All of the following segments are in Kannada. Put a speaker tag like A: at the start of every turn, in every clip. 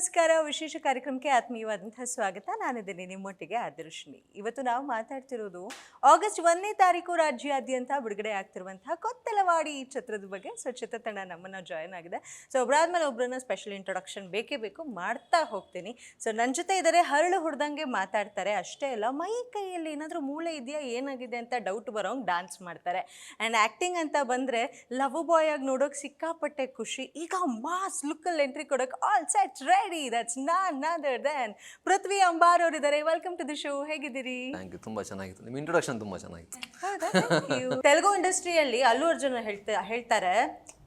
A: ನಮಸ್ಕಾರ. ವಿಶೇಷ ಕಾರ್ಯಕ್ರಮಕ್ಕೆ ಆತ್ಮೀಯವಾದಂತಹ ಸ್ವಾಗತ. ನಾನಿದ್ದೀನಿ ನಿಮ್ಮೊಟ್ಟಿಗೆ ಆದರ್ಶಿನಿ. ಇವತ್ತು ನಾವು ಮಾತಾಡ್ತಿರೋದು ಆಗಸ್ಟ್ ಒಂದನೇ ತಾರೀಕು ರಾಜ್ಯಾದ್ಯಂತ ಬಿಡುಗಡೆ ಆಗ್ತಿರುವಂತಹ ಕೊತ್ತಲವಾಡಿ ಈ ಚಿತ್ರದ ಬಗ್ಗೆ. ಸೊ ಚಿತ್ರತಂಡ ನಮ್ಮನ್ನ ಜಾಯ್ನ್ ಆಗಿದೆ. ಸೊ ಒಬ್ಬರಾದ್ಮೇಲೆ ಒಬ್ಬರನ್ನ ಸ್ಪೆಷಲ್ ಇಂಟ್ರೊಡಕ್ಷನ್ ಬೇಕೇ ಬೇಕು. ಮಾಡ್ತಾ ಹೋಗ್ತೀನಿ. ಸೊ ನನ್ನ ಜೊತೆ ಇದ್ದಾರೆ ಹರಳು ಹುಡ್ದಂಗೆ ಮಾತಾಡ್ತಾರೆ. ಅಷ್ಟೇ ಅಲ್ಲ, ಮೈ ಕೈಯಲ್ಲಿ ಏನಾದರೂ ಮೂಳೆ ಇದೆಯಾ, ಏನಾಗಿದೆ ಅಂತ ಡೌಟ್ ಬರೋಂಗೆ ಡ್ಯಾನ್ಸ್ ಮಾಡ್ತಾರೆ. ಆ್ಯಂಡ್ ಆ್ಯಕ್ಟಿಂಗ್ ಅಂತ ಬಂದರೆ ಲವ್ ಬಾಯ್ ಆಗಿ ನೋಡೋಕೆ ಸಿಕ್ಕಾಪಟ್ಟೆ ಖುಷಿ. ಈಗ ಮಾಸ್ ಲುಕ್ಕಲ್ಲಿ ಎಂಟ್ರಿ ಕೊಡೋಕೆ all set ready that's none other than Prithvi Ambar ಅವರಿದ್ದಾರೆ ವೆಲ್ಕಮ್ ಟು ದಿ ಶೋ ಹೇಗಿದ್ದೀರಿ?
B: ಥ್ಯಾಂಕ್ ಯು ತುಂಬಾ ಚೆನ್ನಾಗಿತ್ತು. ನಿಮ್ಮ ಇಂಟ್ರೊಡಕ್ಷನ್ ತುಂಬಾ ಚೆನ್ನಾಗಿತ್ತು.
A: ಹೌದಾ? Thank you. ತೆಲುಗು ಇಂಡಸ್ಟ್ರಿಯಲ್ಲಿ ಅಲ್ಲು ಅರ್ಜುನ್ ಹೇಳ್ತಾ ಹೇಳ್ತಾರೆ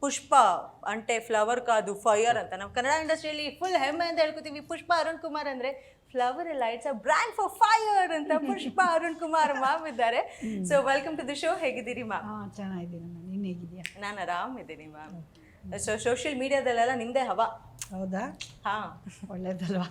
A: ಪುಷ್ಪ ಅಂಟೆ ಫ್ಲವರ್ ಕಾದು ಫೈರ್ ಅಂತ. ನಾವು ಕನ್ನಡ ಇಂಡಸ್ಟ್ರಿಯಲ್ಲಿ ಫುಲ್ ಹೆಮ್ಮೆ ಅಂತ ಹೇಳ್ಕೊತೀವಿ. ಪುಷ್ಪ ಅರುಣ್ ಕುಮಾರ್ ಅಂದ್ರೆ ಫ್ಲವರ್ ಎಲ್ಲ it's a brand for fire ಅಂತ ಪುಷ್ಪ ಅರುಣ್ ಕುಮಾರ್ ಮಾಮ್ ಇದ್ದಾರೆ. So welcome to the show ಹೇಗಿದ್ದೀರಿ ಮಾ
C: ಹಾಂ ಚೆನ್ನಾಗಿದ್ದೀನಿ ನಾನು ಆರಾಮಿದ್ದೀನಿ ಹೇಗಿದ್ಯಾ
A: ನಾನು ಆರಾಮ್ ಇದ್ದೀನಿ ಮ್ಯಾಮ್ ಸೋಷಿಯಲ್ ಮೀಡಿಯಾದಲ್ಲೆಲ್ಲ ನಿಮ್ಮದೇ ಹವಾ?
C: ಹೌದಾ?
A: ಹಾ.
C: ಒಳ್ಳೇದಲ್ವಾ?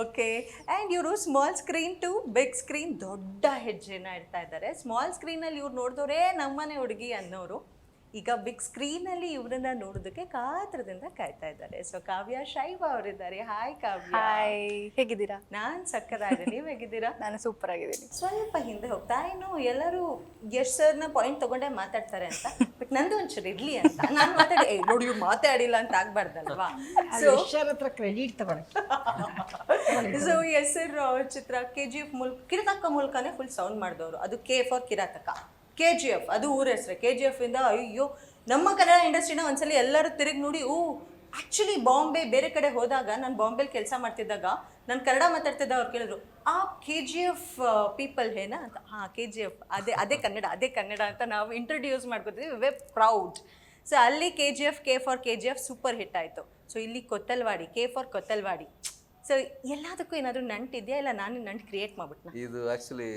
A: ಓಕೆ ಆ್ಯಂಡ್ ಇವರು small screen to big screen ದೊಡ್ಡ ಹೆಜ್ಜೆನ ಇಡ್ತಾ ಇದ್ದಾರೆ. ಸ್ಮಾಲ್ ಸ್ಕ್ರೀನಲ್ಲಿ ಇವ್ರು ನೋಡಿದವರೇ ನಮ್ಮನೆ ಹುಡುಗಿ ಅನ್ನೋರು. ಈಗ ಬಿಗ್ ಸ್ಕ್ರೀನಲ್ಲಿ ಇವರನ್ನ ನೋಡೋದಕ್ಕೆ ಕಾತ್ರದಿಂದ ಕಾಯ್ತಾ ಇದ್ದಾರೆ. ಸೊ ಕಾವ್ಯ ಶೈವ ಅವರಿದ್ದಾರೆ. ಹಾಯ್ ಕಾವ್ಯ.
D: ಹಾಯ್ ಹೇಗಿದ್ದೀರಾ?
A: ನಾನ್ ಸಕ್ಕದಾಗ ನೀವ್ ಹೇಗಿದ್ದೀರಾ?
D: ನಾನು ಸೂಪರ್ ಆಗಿದ್ದೀನಿ.
A: ಸ್ವಲ್ಪ ಹಿಂದೆ ಹೋಗ್ತಾ ಇನ್ನು ಎಲ್ಲರೂ ಯಶ್ ಸರ್ನ ಪಾಯಿಂಟ್ ತಗೊಂಡೇ ಮಾತಾಡ್ತಾರೆ ಅಂತ. ಬಟ್ ನಂದು ಒಂಚೂರು ಇರ್ಲಿ ಅಂತ. ನಾನು ಮಾತಾಡಿ "ಏ, ನೋಡಿ ಇವ್ರು ಮಾತಾಡಿಲ್ಲ ಅಂತ ಆಗ್ಬಾರ್ದಲ್ವಾ? ಸೊ
C: ಹತ್ರ ಕ್ರೆಡಿಟ್ ತಗೊಳಕ್ಕೆ.
A: ಸೊ ಹೆಸರು ಚಿತ್ರ ಕೆ ಜಿ ಎಫ್ ಮೂಲಕ ಕಿರಾತಕ ಮೂಲಕನೇ ಫುಲ್ ಸೌಂಡ್ ಮಾಡಿದವರು. ಅದು K for Kirataka. K G F ಅದು ಊರ ಹೆಸರು. ಕೆ ಜಿ ಎಫ್ ಇಂದ ಅಯ್ಯೋ ನಮ್ಮ ಕನ್ನಡ ಇಂಡಸ್ಟ್ರಿನ ಒಂದ್ಸಲಿ ಎಲ್ಲರೂ ತಿರುಗಿ ನೋಡಿ, ಓ ಆ್ಯಕ್ಚುಲಿ ಬಾಂಬೆ ಬೇರೆ ಕಡೆ ಹೋದಾಗ ನಾನು ಬಾಂಬೆಲಿ ಕೆಲಸ ಮಾಡ್ತಿದ್ದಾಗ, ನಾನು ಕನ್ನಡ ಮಾತಾಡ್ತಿದ್ದ ಅವ್ರು ಕೇಳಿದ್ರು, ಆ ಕೆ ಜಿ ಎಫ್ ಪೀಪಲ್ ಹೇನಾ? ಅಂತ, ಹಾಂ ಕೆ ಜಿ ಎಫ್ ಅದೇ ಅದೇ ಕನ್ನಡ ಅದೇ ಕನ್ನಡ ಅಂತ ನಾವು ಇಂಟ್ರೊಡ್ಯೂಸ್ ಮಾಡ್ಕೊತೀವಿ ವೆ ಪ್ರೌಡ್ ಸೊ ಅಲ್ಲಿ K G F K for K G F super hit ಆಯಿತು. ಸೊ ಇಲ್ಲಿ Kothalavadi K for Kothalavadi. So ಎಲ್ಲದಕ್ಕೂ ಏನಾದರೂ ನಂಟಿದೆಯಾ ಇಲ್ಲ ನಾನು ನಂಟು ಕ್ರಿಯೇಟ್ ಮಾಡ್ಬಿಟ್ನ?
B: ಇದು ಆಕ್ಚುಲಿ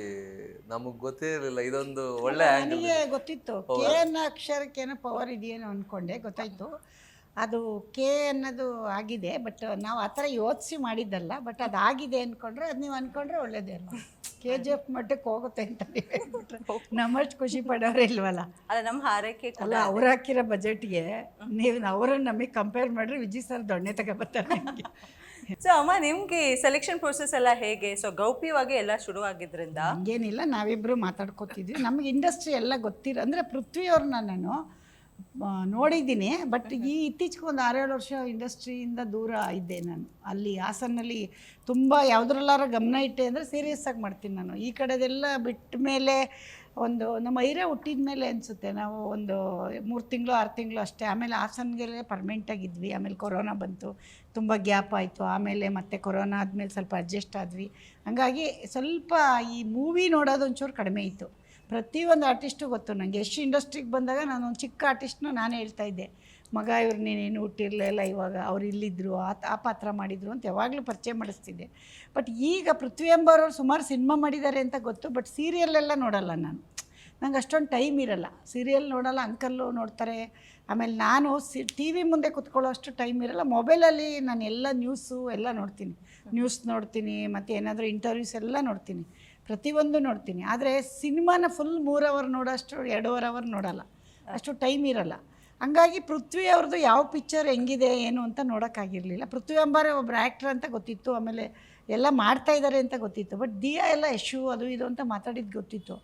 B: ನಮಗೆ ಗೊತ್ತೇ ಇರಲಿಲ್ಲ. ಇದೊಂದು ಒಳ್ಳೆ
C: ನನಗೆ ಗೊತ್ತಿತ್ತು. ಕೆ ಅನ್ನೋ ಅಕ್ಷರಕ್ಕೆ ಏನೋ ಪವರ್ ಇದೆಯೇನೋ ಅಂದ್ಕೊಂಡೆ ಗೊತ್ತಾಯ್ತು. ಅದು ಕೆ ಅನ್ನೋದು ಆಗಿದೆ ಬಟ್ ನಾವು ಆ ಥರ ಯೋಚಿಸಿ ಮಾಡಿದ್ದಲ್ಲ ಬಟ್ ಅದು ಆಗಿದೆ ಅಂದ್ಕೊಂಡ್ರೆ ಅದು ನೀವು ಅಂದ್ಕೊಂಡ್ರೆ ಒಳ್ಳೇದೇ ಅಲ್ವಾ? ಕೆ ಜಿ ಎಫ್ ಮಟ್ಟಕ್ಕೆ ಹೋಗುತ್ತೆ ಅಂತ ನೀವು ಹೇಳ್ಬಿಟ್ರೆ. ನಮ್ಮಷ್ಟು ಖುಷಿ ಪಡೋರೇ ಇಲ್ವಲ್ಲ?
A: ಅಲ್ಲ ನಮ್ಮ ಹಾರೈಕೆ
C: ಅಲ್ಲ ಅವ್ರು ಹಾಕಿರೋ ಬಜೆಟ್ಗೆ ನೀವು ಅವರನ್ನು ನಮಗೆ ಕಂಪೇರ್ ಮಾಡಿದ್ರೆ ವಿಜಯ್ ಸರ್ ದೊಣ್ಣೆ ತಗೊಬರ್ತಾರೆ
A: ಸೊ ಅಮ್ಮ, ನಿಮ್ಗೆ ಸೆಲೆಕ್ಷನ್ ಪ್ರೋಸೆಸ್ ಎಲ್ಲ ಹೇಗೆ? ಸೊ ಗೌಪ್ಯವಾಗಿ ಎಲ್ಲ ಶುರು ಆಗಿದ್ರಿಂದ
C: ಹಂಗೇನಿಲ್ಲ ನಾವಿಬ್ಬರು ಮಾತಾಡ್ಕೋತಿದ್ವಿ. ನಮ್ಗೆ ಇಂಡಸ್ಟ್ರಿ ಎಲ್ಲ ಗೊತ್ತಿರೋ, ಅಂದರೆ ಪೃಥ್ವಿಯವ್ರನ್ನ ನಾನು ನೋಡಿದ್ದೀನಿ. ಬಟ್ ಈ ಇತ್ತೀಚೆಗೆ ಒಂದು ಆರೇಳು ವರ್ಷ ಇಂಡಸ್ಟ್ರಿಯಿಂದ ದೂರ ಇದ್ದೆ ನಾನು. ಅಲ್ಲಿ ಹಾಸನಲ್ಲಿ ತುಂಬ ಯಾವುದ್ರಲ್ಲಾರ ಗಮನ ಇಟ್ಟೆ ಅಂದರೆ ಸೀರಿಯಸ್ ಆಗಿ ಮಾಡ್ತೀನಿ ನಾನು. ಈ ಕಡೆದೆಲ್ಲ ಬಿಟ್ಟ ಮೇಲೆ ಒಂದು ನಮ್ಮ ಐರೇ ಹುಟ್ಟಿದ ಮೇಲೆ ಅನಿಸುತ್ತೆ. ನಾವು ಒಂದು ಮೂರು ತಿಂಗಳು, ಆರು ತಿಂಗಳು ಅಷ್ಟೇ. ಆಮೇಲೆ ಹಾಸನ್ಗೆ ಪರ್ಮನೆಂಟ್ ಆಗಿದ್ವಿ ಆಮೇಲೆ ಕೊರೋನಾ ಬಂತು. ತುಂಬ ಗ್ಯಾಪ್ ಆಯಿತು. ಆಮೇಲೆ ಮತ್ತೆ ಕೊರೋನಾ ಆದಮೇಲೆ ಸ್ವಲ್ಪ ಅಡ್ಜಸ್ಟ್ ಆದ್ವಿ. ಹಾಗಾಗಿ ಸ್ವಲ್ಪ ಈ ಮೂವಿ ನೋಡೋದು ಒಂಚೂರು ಕಡಿಮೆ ಇತ್ತು. ಪ್ರತಿಯೊಂದು ಆರ್ಟಿಸ್ಟು ಗೊತ್ತು. ನನಗೆ ಎಷ್ಟು ಇಂಡಸ್ಟ್ರಿಗೆ ಬಂದಾಗ ನಾನು ಒಂದು ಚಿಕ್ಕ ಆರ್ಟಿಸ್ಟ್ನು ನಾನೇ ಹೇಳ್ತಾ ಇದ್ದೆ. ಮಗ ಇವ್ರು ನೀನೇನು ಹುಟ್ಟಿರಲಿಲ್ಲ ಇವಾಗ, ಅವ್ರು ಇಲ್ಲಿದ್ದರು ಆ ಆ ಪಾತ್ರ ಮಾಡಿದರು ಅಂತ ಯಾವಾಗಲೂ ಪರಿಚಯ ಮಾಡಿಸ್ತಿದ್ದೆ. ಬಟ್ ಈಗ ಪೃಥ್ವಿ ಎಂಬರವ್ರು ಸುಮಾರು ಸಿನಿಮಾ ಮಾಡಿದ್ದಾರೆ ಅಂತ ಗೊತ್ತು ಬಟ್ ಸೀರಿಯಲ್ಲೆಲ್ಲ ನೋಡಲ್ಲ ನಾನು. ನಂಗೆ ಅಷ್ಟೊಂದು ಟೈಮ್ ಇರಲ್ಲ. ಸೀರಿಯಲ್ ನೋಡಲ್ಲ, ಅಂಕಲ್ಲು ನೋಡ್ತಾರೆ. ಆಮೇಲೆ ನಾನು ಸಿ ಟಿ ವಿ ಮುಂದೆ ಕುತ್ಕೊಳ್ಳೋ ಅಷ್ಟು ಟೈಮ್ ಇರಲ್ಲ. ಮೊಬೈಲಲ್ಲಿ ನಾನು ಎಲ್ಲ ನ್ಯೂಸು ಎಲ್ಲ ನೋಡ್ತೀನಿ. ನ್ಯೂಸ್ ನೋಡ್ತೀನಿ, ಮತ್ತು ಏನಾದರೂ ಇಂಟರ್ವ್ಯೂಸ್ ಎಲ್ಲ ನೋಡ್ತೀನಿ. ಪ್ರತಿಯೊಂದು ನೋಡ್ತೀನಿ. ಆದರೆ ಸಿನಿಮಾನ ಫುಲ್ ಮೂರು ಅವರ್ ನೋಡೋಷ್ಟು ಎರಡೂವರೆ ಅವರ್ ನೋಡಲ್ಲ. ಅಷ್ಟು ಟೈಮ್ ಇರಲ್ಲ. ಹಂಗಾಗಿ ಪೃಥ್ವಿ ಅವ್ರದ್ದು ಯಾವ ಪಿಕ್ಚರ್ ಹೆಂಗಿದೆ, ಏನು ಅಂತ ನೋಡೋಕ್ಕಾಗಿರಲಿಲ್ಲ. ಪೃಥ್ವಿ ಅಂಬಾರೆ ಒಬ್ಬರು ಆ್ಯಕ್ಟ್ರ್ ಅಂತ ಗೊತ್ತಿತ್ತು, ಆಮೇಲೆ ಎಲ್ಲ ಮಾಡ್ತಾ ಇದ್ದಾರೆ ಅಂತ ಗೊತ್ತಿತ್ತು. ಬಟ್ ದಿಯಾ ಎಲ್ಲ ಯಶು, ಅದು ಇದು ಅಂತ ಮಾತಾಡಿದ್ದು ಗೊತ್ತಿತ್ತು.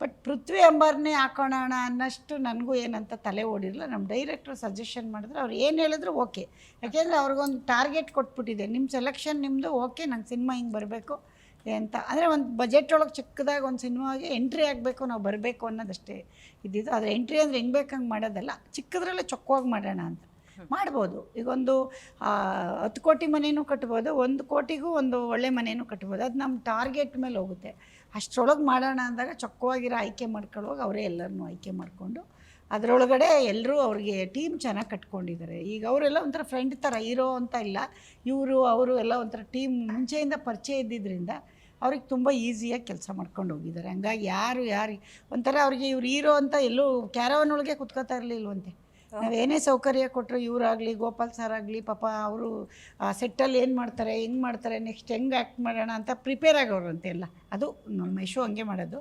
C: ಬಟ್ ಪೃಥ್ವಿ ಅಂಬಾರನ್ನೇ ಹಾಕೋಣ ಅನ್ನಷ್ಟು ನನಗೂ ಏನಂತ ತಲೆ ಓಡಿರಲಿಲ್ಲ. ನಮ್ಮ ಡೈರೆಕ್ಟ್ರು ಸಜೆಷನ್ ಮಾಡಿದ್ರೆ. ಅವ್ರು ಏನು ಹೇಳಿದ್ರು ಓಕೆ ಯಾಕೆಂದರೆ ಅವ್ರಿಗೊಂದು ಟಾರ್ಗೆಟ್ ಕೊಟ್ಬಿಟ್ಟಿದೆ. ನಿಮ್ಮ ಸೆಲೆಕ್ಷನ್ ನಿಮ್ಮದು ಓಕೆ ನಂಗೆ ಸಿನಿಮಾ ಹಿಂಗೆ ಬರಬೇಕು. ಅಂತ ಅಂದರೆ ಒಂದು ಬಜೆಟ್ ಒಳಗೆ ಚಿಕ್ಕದಾಗ ಒಂದು ಸಿನಿಮಾಗೆ ಎಂಟ್ರಿ ಆಗಬೇಕು ನಾವು ಬರಬೇಕು ಅನ್ನೋದಷ್ಟೇ ಇದ್ದಿದ್ದು. ಆದರೆ ಎಂಟ್ರಿ ಅಂದರೆ ಹೆಂಗೆ ಬೇಕಂಗೆ ಮಾಡೋದಲ್ಲ. ಚಿಕ್ಕದ್ರಲ್ಲೇ ಚೊಕ್ಕವಾಗಿ ಮಾಡೋಣ ಅಂತ. ಮಾಡ್ಬೋದು. ಈಗ ಒಂದು ಆ, ಹತ್ತು ಕೋಟಿ ಮನೆಯೂ ಕಟ್ಬೋದು ಒಂದು ಕೋಟಿಗೂ ಒಂದು ಒಳ್ಳೆ ಮನೆಯೂ ಕಟ್ಬೋದು. ಅದು ನಮ್ಮ ಟಾರ್ಗೆಟ್ ಮೇಲೆ ಹೋಗುತ್ತೆ. ಅಷ್ಟರೊಳಗೆ ಮಾಡೋಣ ಅಂದಾಗ ಚೊಕ್ಕವಾಗಿರೋ ಆಯ್ಕೆ ಮಾಡ್ಕೊಳ್ಳುವಾಗ ಅವರೇ ಎಲ್ಲರನ್ನೂ ಆಯ್ಕೆ ಮಾಡಿಕೊಂಡು ಅದರೊಳಗಡೆ ಎಲ್ಲರೂ ಅವ್ರಿಗೆ ಟೀಮ್ ಚೆನ್ನಾಗಿ ಕಟ್ಕೊಂಡಿದ್ದಾರೆ ಈಗ ಅವರೆಲ್ಲ ಒಂಥರ ಫ್ರೆಂಡ್ ಥರ ಇರೋ ಅಂತ ಇಲ್ಲ. ಇವರು ಅವರು ಎಲ್ಲ ಒಂಥರ ಟೀಮ್ ಮುಂಚೆಯಿಂದ ಪರಿಚಯ ಇದ್ದಿದ್ದರಿಂದ ಅವ್ರಿಗೆ ತುಂಬ ಈಸಿಯಾಗಿ ಕೆಲಸ ಮಾಡ್ಕೊಂಡು ಹೋಗಿದ್ದಾರೆ. ಹಂಗಾಗಿ ಯಾರು ಯಾರು ಒಂಥರ ಅವ್ರಿಗೆ ಇವ್ರು ಹೀರೋ ಅಂತ ಎಲ್ಲೂ ಕ್ಯಾರವನ್ ಒಳಗೆ ಕುತ್ಕೋತಾ ಇರಲಿಲ್ವಂತೆ. ನಾವೇನೇ ಸೌಕರ್ಯ ಕೊಟ್ಟರು ಇವರಾಗಲಿ ಗೋಪಾಲ್ ಸರ್ ಆಗಲಿ ಪಾಪ ಅವರು ಸೆಟ್ಟಲ್ಲಿ ಏನು ಮಾಡ್ತಾರೆ ಹೆಂಗೆ ಮಾಡ್ತಾರೆ ನೆಕ್ಸ್ಟ್ ಹೆಂಗೆ ಆ್ಯಕ್ಟ್ ಮಾಡೋಣ ಅಂತ ಪ್ರಿಪೇರ್ ಆಗೋರಂತೆ ಎಲ್ಲ. ಅದು ನಮ್ಮ ಯಶು ಹಂಗೆ ಮಾಡೋದು.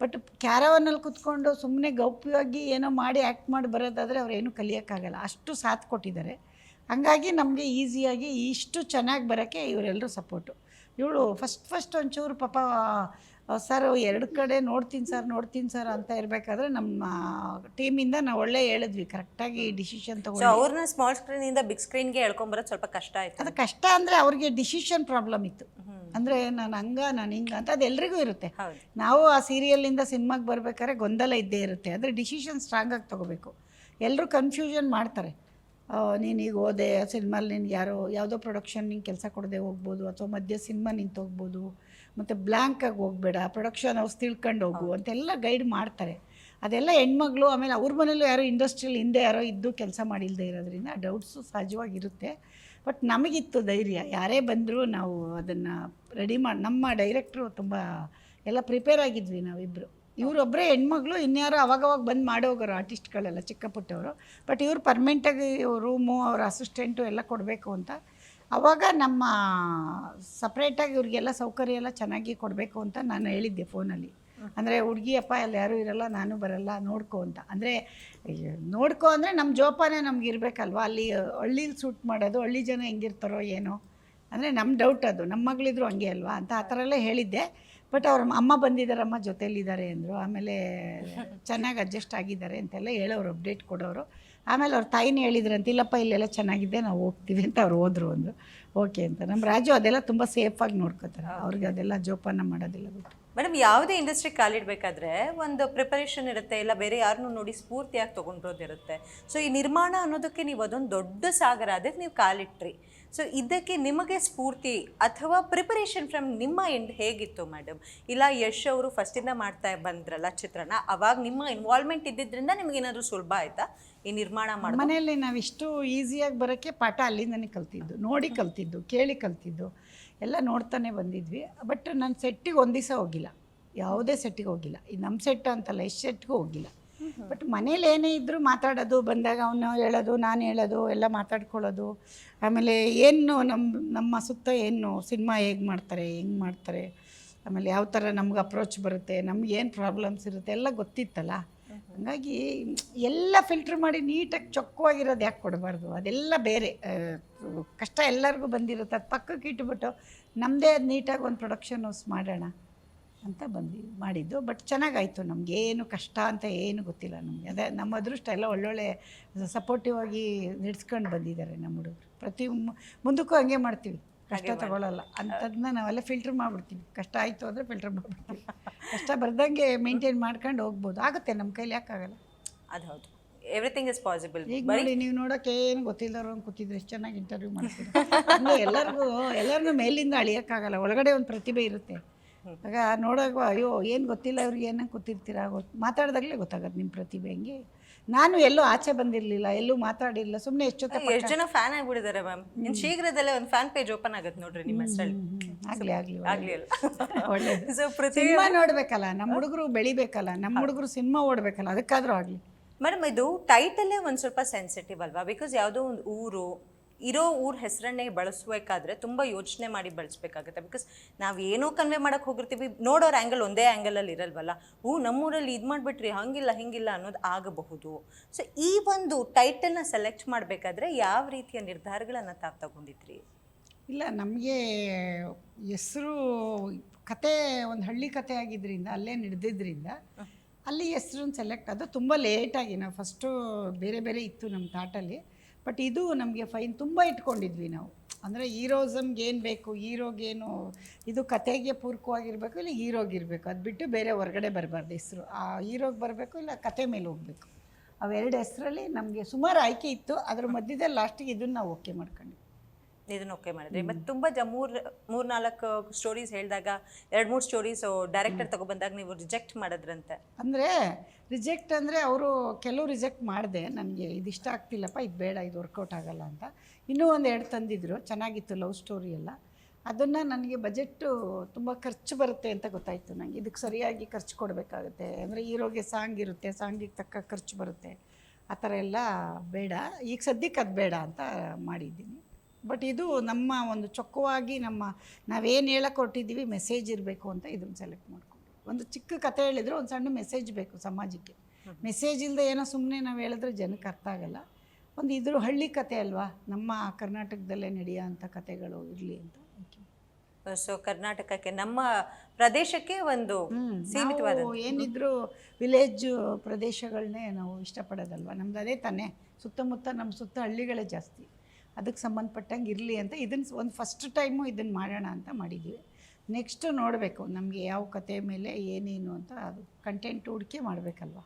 C: ಬಟ್ ಕ್ಯಾರವನಲ್ಲಿ ಕುತ್ಕೊಂಡು ಸುಮ್ಮನೆ ಗೌಪ್ಯವಾಗಿ ಏನೋ ಮಾಡಿ ಆ್ಯಕ್ಟ್ ಮಾಡಿ ಬರೋದಾದರೆ ಅವ್ರು ಏನೂ ಕಲಿಯೋಕ್ಕಾಗಲ್ಲ. ಅಷ್ಟು ಸಾಥ್ ಕೊಟ್ಟಿದ್ದಾರೆ. ಹಂಗಾಗಿ ನಮಗೆ ಈಸಿಯಾಗಿ ಇಷ್ಟು ಚೆನ್ನಾಗಿ ಬರೋಕ್ಕೆ ಇವರೆಲ್ಲರೂ ಸಪೋರ್ಟು ಇವಳು ಫಸ್ಟ್ ಫಸ್ಟ್ ಒಂಚೂರು ಪಾಪ ಸರ್ ಎರಡು ಕಡೆ ನೋಡ್ತೀನಿ ಸರ್ ನೋಡ್ತೀನಿ ಸರ್ ಅಂತ ಇರಬೇಕಾದ್ರೆ ನಮ್ಮ ಟೀಮಿಂದ ನಾವು ಒಳ್ಳೆ ಹೇಳಿದ್ವಿ. ಕರೆಕ್ಟಾಗಿ ಡಿಸಿಷನ್ ತಗೊಂಡು
A: ಅವ್ರನ್ನ ಸ್ಮಾಲ್ ಸ್ಕ್ರೀನಿಂದ ಬಿಗ್ ಸ್ಕ್ರೀನ್ಗೆ ಹೇಳ್ಕೊಂಬರೋದು ಸ್ವಲ್ಪ ಕಷ್ಟ ಆಯಿತು.
C: ಅದು ಕಷ್ಟ ಅಂದರೆ ಅವ್ರಿಗೆ ಡಿಸಿಷನ್ ಪ್ರಾಬ್ಲಮ್ ಇತ್ತು. ಅಂದರೆ ನಾನು ಹಂಗ ನಾನು ಹಿಂಗ ಅಂತ ಅದು ಎಲ್ರಿಗೂ ಇರುತ್ತೆ. ನಾವು ಆ ಸೀರಿಯಲಿಂದ ಸಿನಿಮಾಗೆ ಬರ್ಬೇಕಾದ್ರೆ ಗೊಂದಲ ಇದ್ದೇ ಇರುತ್ತೆ. ಅಂದರೆ ಡಿಸಿಷನ್ ಸ್ಟ್ರಾಂಗಾಗಿ ತೊಗೋಬೇಕು. ಎಲ್ಲರೂ ಕನ್ಫ್ಯೂಷನ್ ಮಾಡ್ತಾರೆ. ನೀನು ಈಗ ಆ ಸಿನಿಮಾಲಿ ನಿನ್ಗೆ ಯಾರೋ ಯಾವುದೋ ಪ್ರೊಡಕ್ಷನ್ ನಿಂಗೆ ಕೆಲಸ ಕೊಡದೆ ಹೋಗ್ಬೋದು ಅಥವಾ ಮಧ್ಯ ಸಿನಿಮಾ ನಿಂತು ಹೋಗ್ಬೋದು ಮತ್ತು ಬ್ಲ್ಯಾಂಕಾಗಿ ಹೋಗಬೇಡ ಪ್ರೊಡಕ್ಷನ್ ಹೌಸ್ ತಿಳ್ಕೊಂಡು ಹೋಗು ಅಂತೆಲ್ಲ ಗೈಡ್ ಮಾಡ್ತಾರೆ. ಅದೆಲ್ಲ ಹೆಣ್ಮಗಳು ಆಮೇಲೆ ಅವ್ರ ಮನೇಲೂ ಯಾರೋ ಇಂಡಸ್ಟ್ರಿಯಲ್ಲಿ ಹಿಂದೆ ಯಾರೋ ಇದ್ದು ಕೆಲಸ ಮಾಡಿಲ್ಲದೆ ಇರೋದ್ರಿಂದ ಡೌಟ್ಸು ಸಹಜವಾಗಿರುತ್ತೆ. ಬಟ್ ನಮಗಿತ್ತು ಧೈರ್ಯ. ಯಾರೇ ಬಂದರೂ ನಾವು ಅದನ್ನು ರೆಡಿ ಮಾಡಿ ನಮ್ಮ ಡೈರೆಕ್ಟ್ರು ತುಂಬ ಎಲ್ಲ ಪ್ರಿಪೇರ್ ಆಗಿದ್ವಿ ನಾವಿಬ್ಬರು ಇವರೊಬ್ಬರೇ ಹೆಣ್ಮಗಳು ಇನ್ಯಾರು ಅವಾಗವಾಗ ಬಂದು ಮಾಡೋಗೋರು ಆರ್ಟಿಸ್ಟ್ಗಳೆಲ್ಲ ಚಿಕ್ಕ ಪುಟ್ಟವರು ಬಟ್ ಇವರು ಪರ್ಮನೆಂಟಾಗಿ ರೂಮು ಅವ್ರ ಅಸಿಸ್ಟೆಂಟು ಎಲ್ಲ ಕೊಡಬೇಕು ಅಂತ. ಅವಾಗ ನಮ್ಮ ಸಪ್ರೇಟಾಗಿ ಇವ್ರಿಗೆಲ್ಲ ಸೌಕರ್ಯ ಎಲ್ಲ ಚೆನ್ನಾಗಿ ಕೊಡಬೇಕು ಅಂತ ನಾನು ಹೇಳಿದ್ದೆ ಫೋನಲ್ಲಿ ಅಂದರೆ ಹುಡುಗಿಯಪ್ಪ ಅಲ್ಲಿ ಯಾರೂ ಇರಲ್ಲ ನಾನು ಬರಲ್ಲ ನೋಡ್ಕೋ ಅಂತ. ಅಂದರೆ ನೋಡ್ಕೋ ಅಂದರೆ ನಮ್ಮ ಜೋಪಾನ ನಮ್ಗೆ ಇರಬೇಕಲ್ವ? ಅಲ್ಲಿ ಹಳ್ಳೀಲಿ ಸೂಟ್ ಮಾಡೋದು ಹಳ್ಳಿ ಜನ ಹೆಂಗಿರ್ತಾರೋ ಏನೋ. ಅಂದರೆ ನಮ್ಮ ಡೌಟ್ ಅದು. ನಮ್ಮ ಮಗಳಿದ್ರು ಹಂಗೆ ಅಲ್ವಾ? ಅಂತ ಆ ಥರ ಎಲ್ಲ ಹೇಳಿದ್ದೆ. ಬಟ್ ಅವ್ರ ಅಮ್ಮ ಬಂದಿದ್ದಾರಮ್ಮ ಜೊತೆಯಲ್ಲಿದ್ದಾರೆ ಅಂದರು. ಆಮೇಲೆ ಚೆನ್ನಾಗಿ ಅಡ್ಜಸ್ಟ್ ಆಗಿದ್ದಾರೆ ಅಂತೆಲ್ಲ ಹೇಳೋರು ಅಪ್ಡೇಟ್ ಕೊಡೋರು. ಆಮೇಲೆ ಅವ್ರ ತಾಯಿನೇ ಹೇಳಿದ್ರಂತ, ಇಲ್ಲಪ್ಪ, ಇಲ್ಲೆಲ್ಲ ಚೆನ್ನಾಗಿದೆ, ನಾವು ಹೋಗ್ತೀವಿ ಅಂತ ಅವ್ರು ಹೋದ್ರು ಅಂದರು. ಓಕೆ ಅಂತ. ನಮ್ಮ ರಾಜು ಅದೆಲ್ಲ ತುಂಬ ಸೇಫಾಗಿ ನೋಡ್ಕೋತಾರೆ. ಅವ್ರಿಗೆ ಅದೆಲ್ಲ ಜೋಪಾನ ಮಾಡೋದಿಲ್ಲ ಗೊತ್ತು
A: ಮೇಡಮ್ ಯಾವುದೇ ಇಂಡಸ್ಟ್ರಿ ಕಾಲಿಡ್ಬೇಕಾದ್ರೆ ಒಂದು ಪ್ರಿಪರೇಷನ್ ಇರುತ್ತೆ ಇಲ್ಲ ಬೇರೆ ಯಾರನ್ನು ನೋಡಿ ಸ್ಫೂರ್ತಿಯಾಗಿ ತೊಗೊಂಡಿರೋದಿರುತ್ತೆ ಸೊ ಈ ನಿರ್ಮಾಣ ಅನ್ನೋದಕ್ಕೆ ನೀವು ಅದೊಂದು ದೊಡ್ಡ ಸಾಗರ ಅದಕ್ಕೆ ನೀವು ಕಾಲಿಟ್ರಿ. ಸೊ ಇದಕ್ಕೆ ನಿಮಗೆ ಸ್ಫೂರ್ತಿ ಅಥವಾ ಪ್ರಿಪರೇಷನ್ ಫ್ರಮ್ ನಿಮ್ಮ ಎಂಡ್ ಹೇಗಿತ್ತು ಮೇಡಮ್? ಇಲ್ಲ ಯಶ್ ಅವರು ಫಸ್ಟಿಂದ ಮಾಡ್ತಾ ಬಂದ್ರಲ್ಲ ಚಿತ್ರನ ಅವಾಗ ನಿಮ್ಮ ಇನ್ವಾಲ್ವ್ಮೆಂಟ್ ಇದ್ದಿದ್ದರಿಂದ ನಿಮಗೇನಾದರೂ ಸುಲಭ ಆಯ್ತಾ? ಈ ನಿರ್ಮಾಣ ಮಾಡಿ
C: ಮನೆಯಲ್ಲಿ ನಾವಿಷ್ಟು ಈಸಿಯಾಗಿ ಬರೋಕ್ಕೆ ಪಾಠ ಅಲ್ಲಿಂದನೇ ಕಲ್ತಿದ್ದು ನೋಡಿ ಕಲ್ತಿದ್ದು ಕೇಳಿ ಕಲ್ತಿದ್ದು. ಎಲ್ಲ ನೋಡ್ತಾನೆ ಬಂದಿದ್ವಿ. ಬಟ್ ನಾನು ಸೆಟ್ಟಿಗೆ ಒಂದು ದಿವಸ ಹೋಗಿಲ್ಲ. ಯಾವುದೇ ಸೆಟ್ಟಿಗೆ ಹೋಗಿಲ್ಲ. ಈ ನಮ್ಮ ಸೆಟ್ ಅಂತಲ್ಲ ಎಷ್ಟು ಸೆಟ್ಗೂ ಹೋಗಿಲ್ಲ. ಬಟ್ ಮನೇಲಿ ಏನೇ ಇದ್ದರೂ ಮಾತಾಡೋದು ಬಂದಾಗ ಅವನು ಹೇಳೋದು ನಾನು ಹೇಳೋದು ಎಲ್ಲ ಮಾತಾಡ್ಕೊಳ್ಳೋದು. ಆಮೇಲೆ ಏನು ನಮ್ಮ ನಮ್ಮ ಸುತ್ತ ಏನು ಸಿನಿಮಾ ಹೇಗೆ ಮಾಡ್ತಾರೆ ಹೆಂಗೆ ಮಾಡ್ತಾರೆ. ಆಮೇಲೆ ಯಾವ ಥರ ನಮ್ಗೆ ಅಪ್ರೋಚ್ ಬರುತ್ತೆ ನಮ್ಗೆ ಏನು ಪ್ರಾಬ್ಲಮ್ಸ್ ಇರುತ್ತೆ ಎಲ್ಲ ಗೊತ್ತಿತ್ತಲ್ಲ. ಹಂಗಾಗಿ ಎಲ್ಲ ಫಿಲ್ಟ್ರ್ ಮಾಡಿ ನೀಟಾಗಿ ಚೊಕ್ಕವಾಗಿರೋದು ಯಾಕೆ ಕೊಡಬಾರ್ದು? ಅದೆಲ್ಲ ಬೇರೆ. ಕಷ್ಟ ಎಲ್ಲರಿಗೂ ಬಂದಿರುತ್ತೆ. ಅದು ಪಕ್ಕಕ್ಕೆ ಇಟ್ಬಿಟ್ಟು ನಮ್ಮದೇ ಅದು ನೀಟಾಗಿ ಒಂದು ಪ್ರೊಡಕ್ಷನ್ ಹೌಸ್ ಮಾಡೋಣ ಅಂತ ಬಂದು, ಮಾಡಿದ್ದು. ಬಟ್ ಚೆನ್ನಾಗಾಯಿತು. ನಮಗೇನು ಕಷ್ಟ ಅಂತ ಏನು ಗೊತ್ತಿಲ್ಲ ನಮಗೆ. ಅದೇ ನಮ್ಮ ಅದೃಷ್ಟ ಎಲ್ಲ ಒಳ್ಳೊಳ್ಳೆ ಸಪೋರ್ಟಿವ್ ಆಗಿ ನಡೆಸ್ಕೊಂಡು ಬಂದಿದ್ದಾರೆ ನಮ್ಮ ಹುಡುಗರು. ಪ್ರತಿ ಮುಂದಕ್ಕೂ ಹಂಗೆ ಮಾಡ್ತೀವಿ. ಕಷ್ಟ ತಗೊಳ್ಳಲ್ಲ ಅಂಥದ್ದನ್ನ ನಾವೆಲ್ಲ ಫಿಲ್ಟರ್ ಮಾಡ್ಬಿಡ್ತೀವಿ. ಕಷ್ಟ ಆಯಿತು ಅಂದರೆ ಫಿಲ್ಟರ್ ಮಾಡ್ಬಿಡ್ತೀವಿ. ಕಷ್ಟ ಬರ್ದಂಗೆ ಮೇಂಟೈನ್ ಮಾಡ್ಕೊಂಡು ಹೋಗ್ಬೋದು. ಆಗುತ್ತೆ ನಮ್ಮ ಕೈಲಿ ಯಾಕಾಗಲ್ಲ.
A: ಅದು ಹೌದು. ಎವ್ರಿಥಿಂಗ್ ಇಸ್ ಪಾಸಿಬಲ್
C: ಈಗ ನೋಡಿ ನೀವು ನೋಡೋಕೆ ಏನು ಗೊತ್ತಿಲ್ಲದವ್ರು ಕೂತಿದ್ರೆ ಎಷ್ಟು ಚೆನ್ನಾಗಿ ಇಂಟರ್ವ್ಯೂ ಮಾಡ್ತೀರಿ? ಹಂಗೆ ಎಲ್ಲರಿಗೂ ಎಲ್ಲರಿಗೂ ಮೇಲಿಂದ ಅಳಿಯೋಕ್ಕಾಗಲ್ಲ. ಒಳಗಡೆ ಒಂದು ಪ್ರತಿಭೆ ಇರುತ್ತೆ. ಆಗ ನೋಡೋಕೆ ಅಯ್ಯೋ ಏನು ಗೊತ್ತಿಲ್ಲ ಇವ್ರಿಗೆ ಏನೋ ಕೂತಿರ್ತೀರಾ? ಗೊತ್ತು ಮಾತಾಡಿದಾಗಲೇ ಗೊತ್ತಾಗತ್ತೆ ನಿಮ್ಮ ಪ್ರತಿಭೆ ಹೆಂಗೆ? ನಾನು ಎಲ್ಲೂ ಆಚೆ ಬಂದಿರಲಿಲ್ಲ ಎಲ್ಲೂ ಮಾತಾಡಿಲ್ಲ ಸುಮ್ಮನೆ ಎಷ್ಟು ಜೊತೆ
A: ಎಷ್ಟು ಜನ ಫ್ಯಾನ್ ಆಗಿಬಿಟ್ಟಿದ್ದಾರೆ ಮ್ಯಾಮ್ ಇನ್ನು ಶೀಘ್ರದಲ್ಲೇ ಒಂದು ಫ್ಯಾನ್ ಪೇಜ್ ಓಪನ್ ಆಗುತ್ತೆ ನೋಡ್ರಿ ನಿಮ್ಮ ಹೆಸರಲ್ಲಿ
C: ಆಗಲಿ ಆಗಲಿ
A: ಆಗ್ಲಿ ಅಲ್ಲ.
C: ಒಳ್ಳೆಯದು
A: ಸೊ ಪ್ರತಿ
C: ಸಿನಿಮಾ ನೋಡಬೇಕಲ್ಲ ನಮ್ಮ ಹುಡುಗರು ಬೆಳಿಬೇಕಲ್ಲ ನಮ್ಮ ಹುಡುಗರು ಸಿನಿಮಾ ಓಡಬೇಕಲ್ಲ ಅದಕ್ಕಾದರೂ ಆಗಲಿ.
A: ಮೇಡಮ್ ಇದು ಟೈಟಲ್ಲೇ ಒಂದು ಸ್ವಲ್ಪ ಸೆನ್ಸಿಟಿವ್ ಅಲ್ವಾ? ಬಿಕಾಸ್ ಯಾವುದೋ ಒಂದು ಊರು ಇರೋ ಊರ ಹೆಸರನ್ನೇ ಬಳಸಬೇಕಾದ್ರೆ ತುಂಬ ಯೋಚನೆ ಮಾಡಿ ಬಳಸಬೇಕಾಗುತ್ತೆ. ಬಿಕಾಸ್ ನಾವು ಏನೋ ಕನ್ವೆ ಮಾಡೋಕೆ ಹೋಗಿರ್ತೀವಿ. ನೋಡೋರ ಆ್ಯಂಗಲ್ ಒಂದೇ ಆ್ಯಂಗಲಲ್ಲಿ ಇರಲ್ವಲ್ಲ? ಹ್ಞೂ ನಮ್ಮೂರಲ್ಲಿ ಇದು ಮಾಡಿಬಿಟ್ರಿ ಹಂಗಿಲ್ಲ ಹಿಂಗಿಲ್ಲ ಅನ್ನೋದು ಆಗಬಹುದು. ಸೊ ಈ ಒಂದು ಟೈಟಲ್ನ ಸೆಲೆಕ್ಟ್ ಮಾಡಬೇಕಾದ್ರೆ ಯಾವ ರೀತಿಯ ನಿರ್ಧಾರಗಳನ್ನು ತಾವು ತಗೊಂಡಿದ್ರಿ?
C: ಇಲ್ಲ ನಮಗೆ ಹೆಸರು ಕತೆ ಒಂದು ಹಳ್ಳಿ ಕತೆ ಆಗಿದ್ದರಿಂದ ಅಲ್ಲೇ ನಡೆದಿದ್ದರಿಂದ ಅಲ್ಲಿ ಹೆಸ್ರನ್ನ ಸೆಲೆಕ್ಟ್ ಅದು ತುಂಬ ಲೇಟಾಗಿ ನಾವು ಫಸ್ಟು ಬೇರೆ ಬೇರೆ ಇತ್ತು ನಮ್ಮ ತಾಟಲ್ಲಿ ಬಟ್ ಇದು ನಮಗೆ ಫೈನ್ ತುಂಬ ಇಟ್ಕೊಂಡಿದ್ವಿ ನಾವು. ಅಂದರೆ ಹೀರೋಸಮ್ಗೆ ಏನು ಬೇಕು ಹೀರೋಗೇನು ಇದು ಕತೆಗೆ ಪೂರಕವಾಗಿರಬೇಕು ಇಲ್ಲ ಹೀರೋಗಿರಬೇಕು ಅದು ಬಿಟ್ಟು ಬೇರೆ ಹೊರಗಡೆ ಬರಬಾರ್ದು ಹೆಸರು. ಆ ಹೀರೋಗೆ ಬರಬೇಕು ಇಲ್ಲ ಕತೆ ಮೇಲೆ ಹೋಗಬೇಕು? ಅವೆರಡು ಹೆಸರಲ್ಲಿ ನಮಗೆ ಸುಮಾರು ಆಯ್ಕೆ ಇತ್ತು. ಅದ್ರ ಮಧ್ಯದಲ್ಲಿ ಲಾಸ್ಟಿಗೆ ಇದನ್ನು ನಾವು ಓಕೆ ಮಾಡ್ಕೊಂಡ್ವಿ
A: ಇದನ್ನ ಓಕೆ ಮಾಡಿದ್ರಿ. ಮತ್ತು ತುಂಬ ಜ ಮೂರು ಮೂರು ನಾಲ್ಕು ಸ್ಟೋರೀಸ್ ಹೇಳಿದಾಗ ಎರಡು ಮೂರು ಸ್ಟೋರೀಸ್ ಡೈರೆಕ್ಟರ್ ತಗೊಬಂದಾಗ ನೀವು ರಿಜೆಕ್ಟ್ ಮಾಡಿದ್ರಂತೆ.
C: ಅಂದರೆ ರಿಜೆಕ್ಟ್ ಅಂದರೆ ಅವರು ಕೆಲವು ರಿಜೆಕ್ಟ್ ಮಾಡಿದೆ ನನಗೆ ಇಷ್ಟ ಆಗ್ತಿಲ್ಲಪ್ಪ ಇದು ಬೇಡ ಇದು ವರ್ಕೌಟ್ ಆಗಲ್ಲ ಅಂತ. ಇನ್ನೂ ಒಂದು ಎರಡು ತಂದಿದ್ರು ಚೆನ್ನಾಗಿತ್ತು ಲವ್ ಸ್ಟೋರಿ ಎಲ್ಲ. ಅದನ್ನು ನನಗೆ ಬಜೆಟ್ಟು ತುಂಬ ಖರ್ಚು ಬರುತ್ತೆ ಅಂತ ಗೊತ್ತಾಯಿತು ನನಗೆ ಇದಕ್ಕೆ ಸರಿಯಾಗಿ ಖರ್ಚು ಕೊಡಬೇಕಾಗುತ್ತೆ. ಅಂದರೆ ಹೀರೋಗೆ ಸಾಂಗ್ ಇರುತ್ತೆ ಸಾಂಗಿಗೆ ತಕ್ಕ ಖರ್ಚು ಬರುತ್ತೆ. ಆ ಥರ ಎಲ್ಲ ಬೇಡ. ಈಗ ಸದ್ಯಕ್ಕೆ ಅದು ಬೇಡ ಅಂತ ಮಾಡಿದ್ದೀನಿ. ಬಟ್ ಇದು ನಮ್ಮ ಒಂದು ಚೊಕ್ಕವಾಗಿ ನಮ್ಮ ನಾವೇನು ಹೇಳಕ್ಕೆ ಹೊರಟಿದ್ದೀವಿ ಮೆಸೇಜ್ ಇರಬೇಕು ಅಂತ ಇದನ್ನು ಸೆಲೆಕ್ಟ್ ಮಾಡ್ಕೊಂಡು. ಒಂದು ಚಿಕ್ಕ ಕತೆ ಹೇಳಿದ್ರು ಒಂದು ಸಣ್ಣ ಮೆಸೇಜ್ ಬೇಕು ಸಮಾಜಕ್ಕೆ. ಮೆಸೇಜ್ ಇಲ್ಲದೆ ಏನೋ ಸುಮ್ಮನೆ ನಾವು ಹೇಳಿದ್ರೆ ಜನಕ್ಕೆ ಅರ್ಥ ಆಗಲ್ಲ. ಒಂದು ಇದ್ರ ಹಳ್ಳಿ ಕತೆ ಅಲ್ವಾ? ನಮ್ಮ ಕರ್ನಾಟಕದಲ್ಲೇ ನಡೆಯೋ ಅಂಥ ಕತೆಗಳು ಇರಲಿ ಅಂತ.
A: ಸೊ ಕರ್ನಾಟಕಕ್ಕೆ ನಮ್ಮ ಪ್ರದೇಶಕ್ಕೆ ಒಂದು ಸೀಮಿತವಾದ
C: ಏನಿದ್ರು ವಿಲೇಜ್ ಪ್ರದೇಶಗಳನ್ನೇ ನಾವು ಇಷ್ಟಪಡೋದಲ್ವ? ನಮ್ದು ಅದೇ ತಾನೇ. ಸುತ್ತಮುತ್ತ ನಮ್ಮ ಸುತ್ತ ಹಳ್ಳಿಗಳೇ ಜಾಸ್ತಿ. ಅದಕ್ಕೆ ಸಂಬಂಧಪಟ್ಟಂಗೆ ಇರಲಿ ಅಂತ ಇದನ್ನು ಒಂದು ಫಸ್ಟ್ ಟೈಮು ಇದನ್ನು ಮಾಡೋಣ ಅಂತ ಮಾಡಿದ್ವಿ. ನೆಕ್ಸ್ಟು ನೋಡಬೇಕು ನಮಗೆ ಯಾವ ಕತೆ ಮೇಲೆ ಏನೇನು ಅಂತ ಅದು ಕಂಟೆಂಟ್ ಹುಡುಕಿ ಮಾಡಬೇಕಲ್ವ?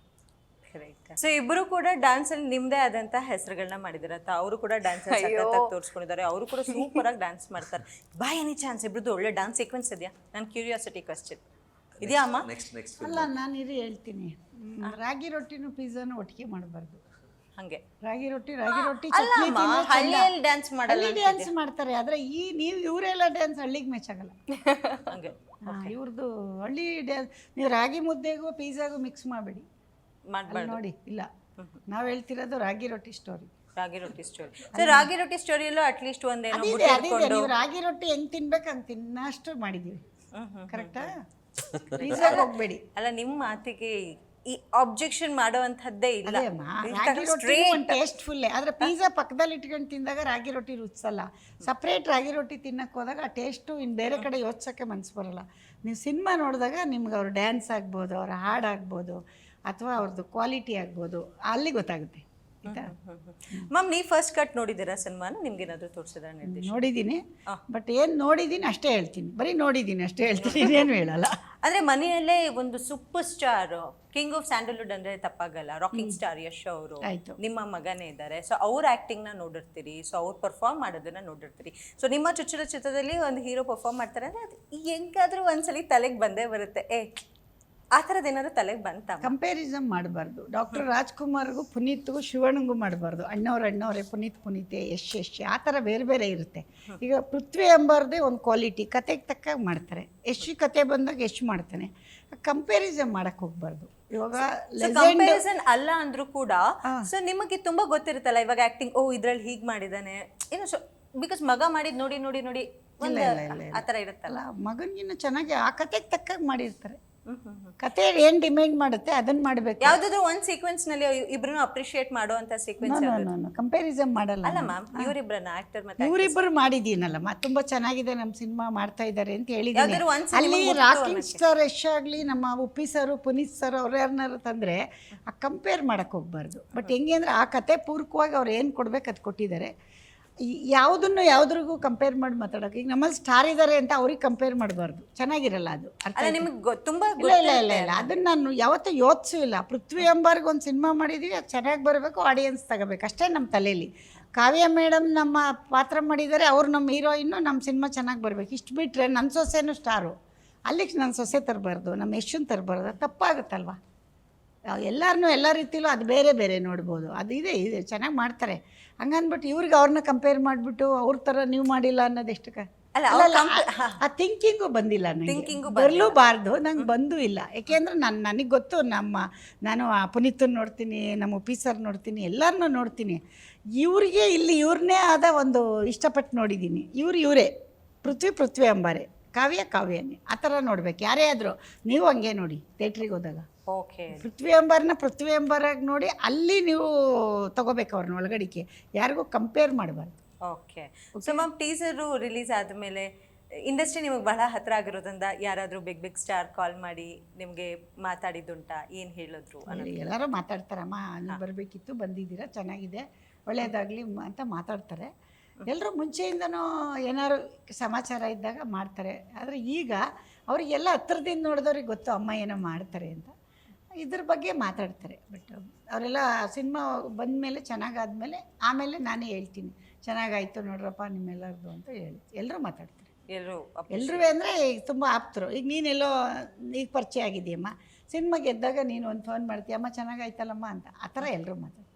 A: ಸೊ ಇಬ್ಬರು ಕೂಡ ಡ್ಯಾನ್ಸ್ ಅಲ್ಲಿ ನಿಮ್ದೇ ಆದಂತಹ ಹೆಸರುಗಳನ್ನ ಮಾಡಿದಾರೆ ಅವರು ಕೂಡ ಡ್ಯಾನ್ಸ್ ತೋರಿಸ್ಕೊಂಡಿದ್ದಾರೆ ಅವರು ಕೂಡ ಸೂಪರ್ ಆಗಿ ಡ್ಯಾನ್ಸ್ ಮಾಡ್ತಾರೆ. ಬೈ ಎನಿ ಚಾನ್ಸ್ ಇಬ್ಬರದ್ದು ಒಳ್ಳೆ ಡ್ಯಾನ್ಸ್ ಸೀಕ್ವೆನ್ಸ್ ಇದೆಯಾ? ನನ್ನ ಕ್ಯೂರಿಯಾಸಿಟಿ ಕ್ವಶನ್ ಇದೆಯಾ ಅಮ್ಮ?
B: ನೆಕ್ಸ್ಟ್ ನೆಕ್ಸ್ಟ್
C: ಅಲ್ಲ ನಾನು ಇದು ಹೇಳ್ತೀನಿ ರಾಗಿ ರೊಟ್ಟಿನೂ ಪಿಜ್ಜಾನು ಒಟ್ಟಿಗೆ ಮಾಡಬಾರ್ದು.
A: ಹಂಗೆ.
C: ರಾಗಿ ರೊಟ್ಟಿ ರಾಗಿ ರೊಟ್ಟಿ ಚಟ್ನಿ ಚಂದ.
A: ಹಳ್ಳಿಯಲ್ಲಿ ಡ್ಯಾನ್ಸ್ ಮಾಡಲ್ಲ
C: ಹಳ್ಳಿ ಡ್ಯಾನ್ಸ್ ಮಾಡ್ತಾರೆ ಆದ್ರೆ ಈ ನೀವು ಇವರೆಲ್ಲ ಡ್ಯಾನ್ಸ್ ಹಳ್ಳಿಗೆ ಮೆಚ್ಚಾಗಲ್ಲ
A: ಹಂಗೆ
C: ಇವ್ರದ್ದು ಹಳ್ಳಿ ಡ್ಯಾನ್ಸ್ ನೀವು ರಾಗಿ ಮುದ್ದೆಗೂ ಪಿಜ್ಜಾಗೂ ಮಿಕ್ಸ್ ಮಾಡಬೇಡಿ.
A: ಮಾಡ್ಬಾರ್ದು.
C: ನೋಡಿ ಇಲ್ಲ. ನಾವು ಹೇಳ್ತಿರೋದು ರಾಗಿ ರೊಟ್ಟಿ ಸ್ಟೋರಿ
A: ರಾಗಿ ರೊಟ್ಟಿ ಸ್ಟೋರಿ ಸೊ ರಾಗಿ ರೊಟ್ಟಿ ಸ್ಟೋರಿಯಲ್ಲೂ ಅಟ್ಲೀಸ್ಟ್ ಒಂದೇನೋ
C: ಅದಿದೆ ನೀವು ರಾಗಿ ರೊಟ್ಟಿ ಹೆಂಗ್ ತಿನ್ಬೇಕು ಹಂಗೆ ತಿನ್ನಷ್ಟು ಮಾಡಿದ್ದೀವಿ.
A: ಹ್ಮ್, ಹ್ಮ್,
C: ಕರೆಕ್ಟಾ ಪಿಜ್ಜಾಗೆ ಹೋಗ್ಬೇಡಿ.
A: ಅಲ್ಲ ನಿಮ್ಮ ಮಾತಿಗೆ ಈ ಆಬ್ಜೆಕ್ಷನ್ ಮಾಡುವಂಥದ್ದೇ ಇಲ್ಲ.
C: ರಾಗಿ ರೊಟ್ಟಿ ಒಂದು ಟೇಸ್ಟ್ಫುಲ್ಲೇ ಆದರೆ ಪಿಜ್ಜಾ ಪಕ್ಕದಲ್ಲಿ ಇಟ್ಕೊಂಡು ತಿಂದಾಗ ರಾಗಿ ರೊಟ್ಟಿ ರುಚಿಸಲ್ಲ. ಸಪ್ರೇಟ್ ರಾಗಿ ರೊಟ್ಟಿ ತಿನ್ನಕ್ಕೆ ಹೋದಾಗ ಆ ಟೇಸ್ಟು ಇನ್ನು ಬೇರೆ ಕಡೆ ಯೋಚಿಸೋಕ್ಕೆ ಮನಸ್ಸು ಬರಲ್ಲ. ನೀವು ಸಿನಿಮಾ ನೋಡಿದಾಗ ನಿಮ್ಗೆ ಅವ್ರ ಡ್ಯಾನ್ಸ್ ಆಗ್ಬೋದು ಅವ್ರ ಹಾಡು ಆಗ್ಬೋದು ಅಥವಾ ಅವ್ರದ್ದು ಕ್ವಾಲಿಟಿ ಆಗ್ಬೋದು. ಅಲ್ಲಿ ಗೊತ್ತಾಗುತ್ತೆ. ಆಯ್ತಾ
A: ಮ್ಯಾಮ್ ನೀವು ಫಸ್ಟ್ ಕಟ್ ನೋಡಿದ್ದೀರಾ ಸಿನಿಮಾನ? ನಿಮ್ಗೆ ಏನಾದರೂ ತೋರಿಸಿದ್ರ ನಿರ್ದೇಶ
C: ನೋಡಿದ್ದೀನಿ ಬಟ್ ಏನು ನೋಡಿದ್ದೀನಿ ಅಷ್ಟೇ ಹೇಳ್ತೀನಿ. ಬರೀ ನೋಡಿದ್ದೀನಿ ಅಷ್ಟೇ ಹೇಳ್ತೀನಿ ಏನು ಹೇಳಲ್ಲ.
A: ಅಂದ್ರೆ ಮನೆಯಲ್ಲೇ ಒಂದು super star king of Sandalwood ಅಂದ್ರೆ ತಪ್ಪಾಗಲ್ಲ. ರಾಕಿಂಗ್ ಸ್ಟಾರ್ ಯಶ್ ಅವರು.
C: ಆಯ್ತು.
A: ನಿಮ್ಮ ಮಗನೇ ಇದ್ದಾರೆ. ಸೊ ಅವ್ರ ಆಕ್ಟಿಂಗ್ನ ನೋಡಿರ್ತೀರಿ. ಸೊ ಅವ್ರು ಪರ್ಫಾರ್ಮ್ ಮಾಡೋದನ್ನ ನೋಡಿರ್ತೀರಿ. ಸೊ ನಿಮ್ಮ ಚುಚ್ಚುರ ಚಿತ್ರದಲ್ಲಿ ಒಂದು ಹೀರೋ ಪರ್ಫಾರ್ಮ್ ಮಾಡ್ತಾರೆ ಅಂದ್ರೆ ಅದು ಹೆಂಗಾದರೂ ಒಂದ್ಸಲಿ ತಲೆಗೆ ಬಂದೇ ಬರುತ್ತೆ. ಏ ಆ ಥರದ್ದು ಏನಾದ್ರು ತಲೆಗೆ ಬಂತ
C: ಕಂಪ್ಯಾರಿಸಮ್ ಮಾಡಬಾರ್ದು. ಡಾಕ್ಟರ್ ರಾಜ್ಕುಮಾರ್ಗೂ ಪುನೀತ್ಗೂ ಶಿವಣ್ಣಗೂ ಮಾಡಬಾರ್ದು. ಅಣ್ಣವ್ರ ಅಣ್ಣವರೇ ಪುನೀತ್ ಪುನೀತೆ ಯಶ್ ಯಶ್ ಆ ಥರ ಬೇರೆ ಬೇರೆ ಇರುತ್ತೆ. ಈಗ ಪೃಥ್ವಿ ಎಂಬರ್ದೇ ಒಂದು ಕ್ವಾಲಿಟಿ ಕತೆಗೆ ತಕ್ಕಾಗ್ ಮಾಡ್ತಾರೆ. ಯಶ್ ಕತೆ ಬಂದಾಗ ಯಶ್ ಮಾಡ್ತಾನೆ. ಕಂಪ್ಯಾರಿಸಮ್ ಮಾಡಕ್ಕೆ ಹೋಗ್ಬಾರ್ದು. ಇವಾಗ
A: ಕಂಪ್ಯಾರಿಸನ್ ಅಲ್ಲ ಅಂದ್ರೂ ಕೂಡ ಸೊ ನಿಮಗೆ ತುಂಬಾ ಗೊತ್ತಿರುತ್ತಲ್ಲ ಇವಾಗ ಆಕ್ಟಿಂಗ್ ಓ ಇದ್ರಲ್ಲಿ ಹೀಗ್ ಮಾಡಿದಾನೆ. ಏನು ಬಿಕಾಸ್ ಮಗ ಮಾಡಿದ್ ನೋಡಿ ನೋಡಿ ನೋಡಿ ಆತರ ಇರುತ್ತಲ್ಲ.
C: ಮಗನಿಗಿನ್ನ ಚೆನ್ನಾಗಿ ಆ ಕತೆಗೆ ತಕ್ಕಾಗಿ ಮಾಡಿರ್ತಾರೆ. ಕತೆ ಏನು ಡಿಮ್ಯಾಂಡ್ ಮಾಡುತ್ತೆ ಅದನ್ನ ಮಾಡಬೇಕು.
A: ಯಾವ್ದಾದ್ರು ಒಂದ್ ಸೀಕ್ವೆನ್ಸ್ನಲ್ಲಿ ಇಬ್ರು ಅಪ್ರಿಶಿಯೇಟ್ ಮಾಡುವಂತ ಸೀಕ್ವೆನ್ಸ್
C: ಕಂಪ್ಯಾರಿಸಮ್ ಮಾಡಲ್ಲ
A: ಅಲ್ಲ ಮ್ಯಾಮ್ ಇವರಿಬ್ರನ್ನ ಆಕ್ಟರ್ ಮತ್ತೆ
C: ಇವರಿಬ್ಬರು ಮಾಡಿದ್ದೀನಲ್ಲ ತುಂಬಾ ಚೆನ್ನಾಗಿದೆ ನಮ್ಮ ಸಿನಿಮಾ ಮಾಡ್ತಾ ಇದ್ದಾರೆ ಅಂತ ಹೇಳಿದ್ದೀನಿ. ಅಲ್ಲಿ ರಾಕಿಂಗ್ ಸ್ಟಾರ್ ಯಶ್ ಆಗಲಿ ನಮ್ಮ ಉಪ್ಪಿ ಸರ್ ಪುನೀತ್ ಸರ್ ಅವ್ರು ಯಾರನ್ನಾರು ತಂದರೆ ಆ ಕಂಪೇರ್ ಮಾಡಕ್ಕೆ ಹೋಗ್ಬಾರ್ದು. ಬಟ್ ಹೆಂಗೆ ಅಂದ್ರೆ ಆ ಕತೆ ಪೂರ್ವಕವಾಗಿ ಅವ್ರು ಏನು ಕೊಡ್ಬೇಕು ಅದು ಕೊಟ್ಟಿದ್ದಾರೆ. ಯಾವುದನ್ನು ಯಾವುದ್ರಿಗೂ ಕಂಪೇರ್ ಮಾಡಿ ಮಾತಾಡೋಕೆ. ಈಗ ನಮ್ಮಲ್ಲಿ ಸ್ಟಾರ್ ಇದ್ದಾರೆ ಅಂತ ಅವ್ರಿಗೆ ಕಂಪೇರ್ ಮಾಡಬಾರ್ದು. ಚೆನ್ನಾಗಿರಲ್ಲ ಅದು. ಅರ್ಥ
A: ನಿಮಗೆ ತುಂಬಾ
C: ಇಲ್ಲ ಇಲ್ಲ ಇಲ್ಲ ಇಲ್ಲ. ಅದನ್ನು ನಾನು ಯಾವತ್ತೂ ಯೋಚಿಸೂ ಇಲ್ಲ. ಪೃಥ್ವಿ ಎಂಬರ್ಗೆ ಒಂದು ಸಿನಿಮಾ ಮಾಡಿದ್ದೀವಿ ಅದು ಚೆನ್ನಾಗಿ ಬರಬೇಕು ಆಡಿಯನ್ಸ್ ತಗೋಬೇಕು. ಅಷ್ಟೇ ನಮ್ಮ ತಲೆಯಲ್ಲಿ ಕಾವ್ಯ ಮೇಡಮ್ ನಮ್ಮ ಪಾತ್ರ ಮಾಡಿದ್ದಾರೆ ಅವ್ರು ನಮ್ಮ ಹೀರೋಯಿನ್ನು ನಮ್ಮ ಸಿನಿಮಾ ಚೆನ್ನಾಗಿ ಬರಬೇಕು. ಇಷ್ಟು ಬಿಟ್ಟರೆ ನನ್ನ ಸೊಸೆನೂ ಸ್ಟಾರು ಅಲ್ಲಿಗೆ ನನ್ನ ಸೊಸೆ ತರಬಾರ್ದು ನಮ್ಮ ಯಶನ್ ತರಬಾರ್ದು. ತಪ್ಪಾಗುತ್ತಲ್ವ? ಎಲ್ಲರನ್ನೂ ಎಲ್ಲ ರೀತಿಲೂ ಅದು ಬೇರೆ ಬೇರೆ ನೋಡ್ಬೋದು. ಅದು ಇದೆ ಇದೆ ಚೆನ್ನಾಗಿ ಮಾಡ್ತಾರೆ. ಹಂಗನ್ಬಿಟ್ಟು ಇವ್ರಿಗೆ ಅವ್ರನ್ನ ಕಂಪೇರ್ ಮಾಡಿಬಿಟ್ಟು ಅವ್ರ ಥರ ನೀವು ಮಾಡಿಲ್ಲ ಅನ್ನೋದು ಎಷ್ಟು ಕ
A: ಅಲ್ಲ,
C: ಆ- ಥಿಂಕಿಂಗು ಬಂದಿಲ್ಲ ನನಗೆ ಬರಲೂಬಾರ್ದು ನಂಗೆ ಬಂದೂ ಇಲ್ಲ. ಯಾಕೆಂದ್ರೆ ನಾನು ನನಗೆ ಗೊತ್ತು ನಮ್ಮ ನಾನು ಆ ಪುನೀತನ್ ನೋಡ್ತೀನಿ ನಮ್ಮ ಆಫೀಸರ್ ನೋಡ್ತೀನಿ ಎಲ್ಲರನ್ನೂ ನೋಡ್ತೀನಿ. ಇವ್ರಿಗೆ ಇಲ್ಲಿ ಇವ್ರನ್ನೇ ಆದ ಒಂದು ಇಷ್ಟಪಟ್ಟು ನೋಡಿದ್ದೀನಿ ಇವ್ರು ಇವರೇ ಪೃಥ್ವಿ ಪೃಥ್ವಿ ಅಂಬಾರೆ. ಕಾವ್ಯ ಕಾವ್ಯನೇ. ಆ ಥರ ನೋಡ್ಬೇಕು. ಯಾರೇ ಆದರೂ ನೀವು ಹಂಗೆ ನೋಡಿ ಥೇಟ್ರಿಗೆ ಹೋದಾಗ.
A: ಓಕೆ
C: ಪೃಥ್ವಿ ಅಂಬಾರನ್ನ ಪೃಥ್ವಿ ಅಂಬಾರಾಗಿ ನೋಡಿ ಅಲ್ಲಿ ನೀವು ತಗೋಬೇಕು ಅವ್ರನ್ನ ಒಳಗಡಿಕೆ. ಯಾರಿಗೂ ಕಂಪೇರ್ ಮಾಡಬಾರ್ದು.
A: Okay so ma'am teaser release ಆದಮೇಲೆ ಇಂಡಸ್ಟ್ರಿ ನಿಮಗೆ ಬಹಳ ಹತ್ರ ಆಗಿರೋದ್ರಿಂದ ಯಾರಾದರೂ ಬಿಗ್ ಬಿಗ್ ಸ್ಟಾರ್ ಕಾಲ್ ಮಾಡಿ ನಿಮಗೆ ಮಾತಾಡಿದ್ದುಂಟಾ ಏನು ಹೇಳಿದ್ರು
C: ಎಲ್ಲರೂ ಮಾತಾಡ್ತಾರಮ್ಮ ನೀವು ಬರಬೇಕಿತ್ತು ಬಂದಿದ್ದೀರಾ ಚೆನ್ನಾಗಿದೆ ಒಳ್ಳೆಯದಾಗಲಿ ಅಂತ ಮಾತಾಡ್ತಾರೆ. ಎಲ್ಲರೂ ಮುಂಚೆಯಿಂದನೂ ಏನಾದ್ರು ಸಮಾಚಾರ ಇದ್ದಾಗ ಮಾಡ್ತಾರೆ. ಆದರೆ ಈಗ ಅವರಿಗೆಲ್ಲ ಹತ್ರದಿಂದ ನೋಡಿದವ್ರಿಗೆ ಗೊತ್ತು ಅಮ್ಮ ಏನೋ ಮಾಡ್ತಾರೆ ಅಂತ. ಇದ್ರ ಬಗ್ಗೆ ಮಾತಾಡ್ತಾರೆ ಬಟ್ ಅವರೆಲ್ಲ ಸಿನಿಮಾ ಬಂದಮೇಲೆ ಚೆನ್ನಾಗಾದ್ಮೇಲೆ ಆಮೇಲೆ ನಾನೇ ಹೇಳ್ತೀನಿ. ಚೆನ್ನಾಗಾಯ್ತು ನೋಡ್ರಪ್ಪ ನಿಮ್ಮೆಲ್ಲರದು ಅಂತ ಹೇಳಿ. ಎಲ್ಲರೂ ಮಾತಾಡ್ತಾರೆ.
A: ಎಲ್ಲರೂ
C: ಎಲ್ಲರೂ ಅಂದರೆ ಈಗ ತುಂಬ ಆಪ್ತರು. ಈಗ ನೀನೆಲ್ಲೋ ಈಗ ಪರಿಚಯ ಆಗಿದೆಯಮ್ಮ ಸಿನಿಮಾ ಗೆದ್ದಾಗ ನೀನು ಒಂದು ಫೋನ್ ಮಾಡ್ತೀಯಮ್ಮ ಚೆನ್ನಾಗಾಯ್ತಲ್ಲಮ್ಮ ಅಂತ. ಆ ಥರ ಎಲ್ಲರೂ ಮಾತಾಡ್ತಾರೆ.